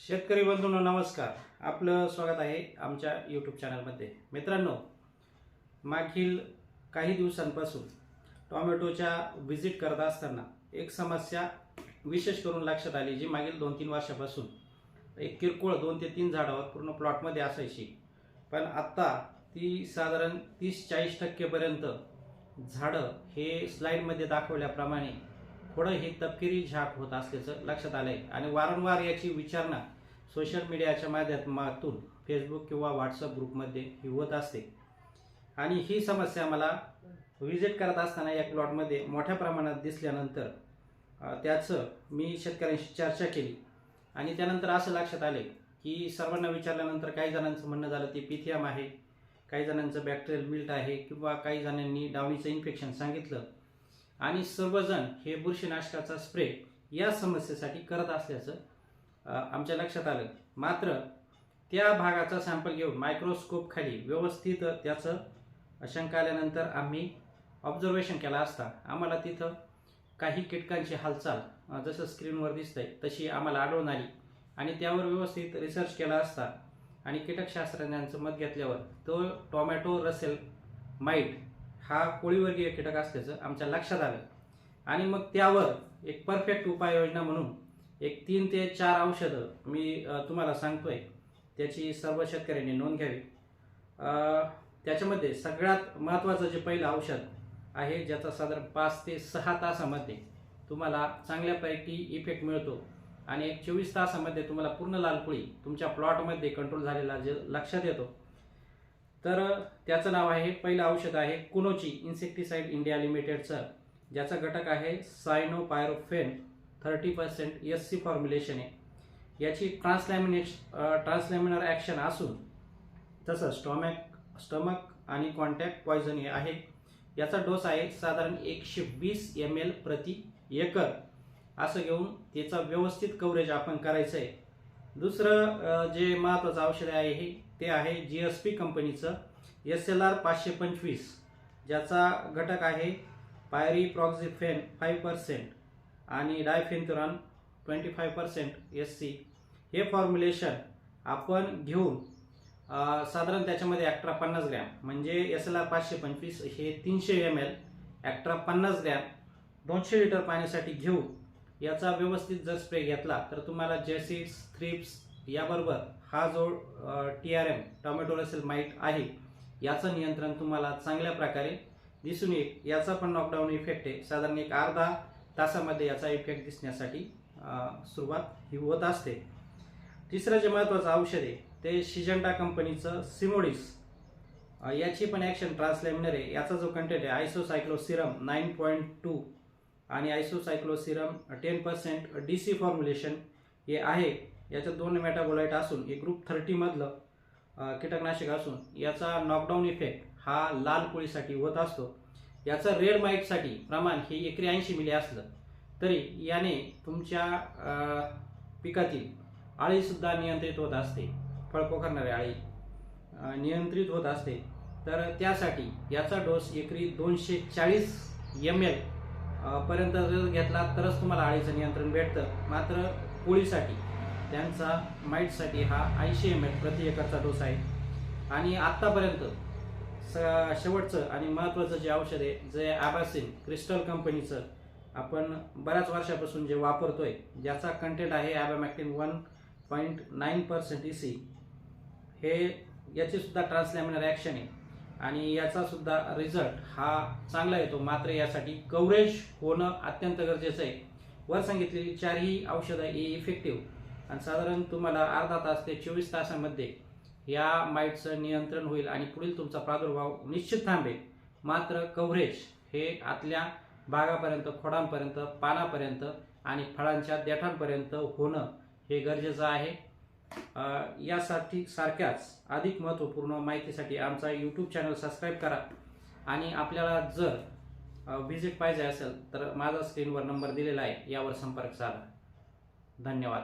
शेतकरी बंधूंनो नमस्कार. आपलं स्वागत आहे आमच्या यूट्यूब चॅनलमध्ये मित्रांनो मागील काही दिवसांपासून टॉमॅटोच्या व्हिजिट करत असताना एक समस्या विशेष करून लक्षात आली जी मागील दोन तीन वर्षापासून एक किरकोळ दोन ते तीन झाडावर पूर्ण प्लॉटमध्ये असायची. पण आत्ता ती साधारण तीस चाळीस टक्केपर्यंत झाडं हे स्लाईडमध्ये दाखवल्याप्रमाणे थोडं हे तपकिरी झाक होत असल्याचं लक्षात आलंय. आणि वारंवार याची विचारणा सोशल मीडियाच्या माध्यमातून फेसबुक किंवा व्हॉट्सअप ग्रुपमध्ये ही होत असते. आणि ही समस्या मला व्हिजिट करत असताना या प्लॉटमध्ये मोठ्या प्रमाणात दिसल्यानंतर त्याचं मी शेतकऱ्यांशी चर्चा केली. आणि त्यानंतर असं लक्षात आले की सर्वांना विचारल्यानंतर काही जणांचं म्हणणं झालं ते पिथियम आहे काही जणांचं बॅक्टेरियल मिल्ट आहे किंवा काही जणांनी डावणीचं इन्फेक्शन सांगितलं. आणि सर्वजण हे बुरशीनाशकाचा स्प्रे या समस्येसाठी करत असल्याचं आमच्या लक्षात आलं. मात्र त्या भागाचा सॅम्पल घेऊन मायक्रोस्कोप खाली व्यवस्थित त्याचं शंका आल्यानंतर आम्ही ऑब्झर्वेशन केला असता आम्हाला तिथं काही कीटकांची हालचाल जसं स्क्रीनवर दिसतंय तशी आम्हाला आढळून आली. आणि त्यावर व्यवस्थित रिसर्च केला असता आणि कीटकशास्त्रज्ञांचं मत घेतल्यावर तो टोमॅटो रसेल माईट हा कोळीवर्गीय कीटक असल्याचं आमच्या लक्षात आलं. आणि मग त्यावर एक परफेक्ट उपाययोजना म्हणून एक तीन ते चार औषधं मी तुम्हाला सांगतोय. त्याची सर्व शेतकऱ्यांनी नोंद घ्यावी. त्याच्यामध्ये सगळ्यात महत्त्वाचं जे पहिलं औषध आहे ज्याचा साधारण पाच ते सहा तासामध्ये तुम्हाला चांगल्यापैकी इफेक्ट मिळतो. आणि एक चोवीस तासामध्ये तुम्हाला पूर्ण लालकुळी तुमच्या प्लॉटमध्ये कंट्रोल झालेला जे लक्षात येतो. तर त्याचं नाव आहे पहिलं औषध आहे कुनोची इन्सेक्टिसाइड इंडिया लिमिटेडचं ज्याचा घटक आहे cyenopyrafen thirty percent S C formulation आहे याची ट्रान्सलॅमिनेश ट्रान्सलॅमिनर ॲक्शन असून तसं स्टॉमॅक स्टमक आणि कॉन्टॅक्ट पॉयझन हे आहे. याचा डोस आहे साधारण एकशे वीस एम एल प्रति एकर. असं घेऊन त्याचा व्यवस्थित कव्हरेज आपण करायचं आहे दुसरं जे महत्त्वाचं औषध आहे हे ते आहे जी एस पी कंपनीचं एस एल आर पाचशे पंचवीस ज्याचा घटक आहे पायरी प्रॉक्झिफेन फाईव्ह पर्सेंट आणि diafenthiuron twenty five percent S C हे फॉर्म्युलेशन आपण घेऊन साधारण त्याच्यामध्ये ॲक्ट्रा पन्नास ग्रॅम म्हणजे एस एल आर पाचशे पंचवीस हे तीनशे एम एल ॲक्ट्रा पन्नास ग्रॅम दोनशे लिटर पाण्यासाठी घेऊ याचा व्यवस्थित जर स्प्रे घेतला तर तुम्हाला जेसिड्स थ्रिप्स याबरोबर हा जो T R M tomato russet mite आहे याचं नियंत्रण तुम्हाला चांगल्या प्रकारे दिसून येईल. याचा पण लॉकडाऊन इफेक्ट आहे. साधारण एक अर्धा तासामध्ये याचा इफेक्ट दिसण्यासाठी सुरुवात ही होत असते. तिसरं जे महत्त्वाचं औषध आहे ते शिजंटा कंपनीचं सिमोडिस याची पण ॲक्शन ट्रान्सलेमिनर आहे. याचा जो कंटेंट आहे आयसोसायक्लोसिरम नाईन पॉईंट टू आणि isocycloseram ten percent D C formulation हे आहे. याच्यात दोन मेटाबोलाईट असून हे ग्रुप थर्टीमधलं कीटकनाशक असून याचा नॉकडाऊन इफेक्ट हा लाल कोळीसाठी होत असतो. याचं रेड माईटसाठी प्रमाण हे एकरी ऐंशी मिली असलं तरी याने तुमच्या पिकातील आळीसुद्धा नियंत्रित होत असते फळ पोखरणारी आळी नियंत्रित होत असते. तर त्यासाठी याचा डोस एकरी दोनशे चाळीस एम एल पर्यंत जर घेतला तरच तुम्हाला आळीचं नियंत्रण भेटतं. मात्र पोळीसाठी त्यांचा माईटसाठी हा ऐंशी एम एल प्रति एकरचा डोस आहे. आणि आत्तापर्यंत स शेवटचं आणि महत्त्वाचं जे औषध आहे जे ॲबासिन क्रिस्टल कंपनीचं आपण बऱ्याच वर्षापासून जे वापरतोय ज्याचा कंटेंट आहे abamectin one point nine percent E C हे याचीसुद्धा ट्रान्सलॅमिनर ॲक्शन आहे. आणि याचा सुद्धा रिझल्ट हा चांगला येतो. मात्र यासाठी कव्हरेज होणं अत्यंत गरजेचं आहे. वर सांगितलेली चारही औषधं ही इफेक्टिव्ह आणि साधारण तुम्हाला अर्धा तास ते चोवीस तासामध्ये या माईटचं नियंत्रण होईल आणि पुढील तुमचा प्रादुर्भाव निश्चित थांबेल. मात्र कव्हरेज हे आतल्या बागापर्यंत खोडांपर्यंत पानापर्यंत आणि फळांच्या देठांपर्यंत होणं हे गरजेचं आहे. यासाठी सारख्याच अधिक महत्त्वपूर्ण माहितीसाठी आमचा यूट्यूब चॅनल सबस्क्राईब करा. आणि आपल्याला जर व्हिजिट पाहिजे असेल तर माझा स्क्रीनवर नंबर दिलेला आहे. यावर संपर्क साधा. धन्यवाद.